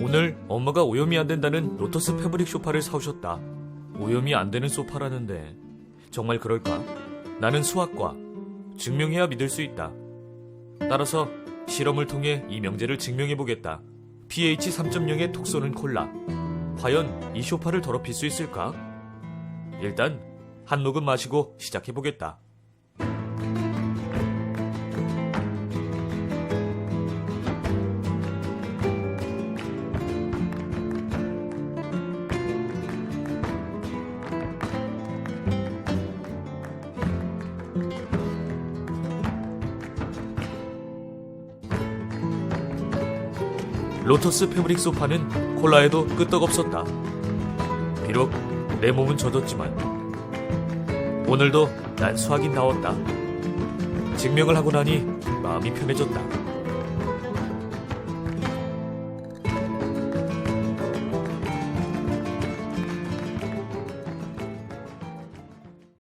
오늘 엄마가 오염이 안 된다는 로터스 패브릭 소파를 사오셨다. 오염이 안 되는 소파라는데 정말 그럴까? 나는 수학과 증명해야 믿을 수 있다. 따라서 실험을 통해 이 명제를 증명해 보겠다. pH 3.0의 톡 쏘는 콜라. 과연 이 소파를 더럽힐 수 있을까? 일단 한 모금 마시고 시작해 보겠다. 로터스 패브릭 소파는 콜라에도 끄떡없었다. 비록 내 몸은 젖었지만 오늘도 난 수학이 나왔다. 증명을 하고 나니 마음이 편해졌다.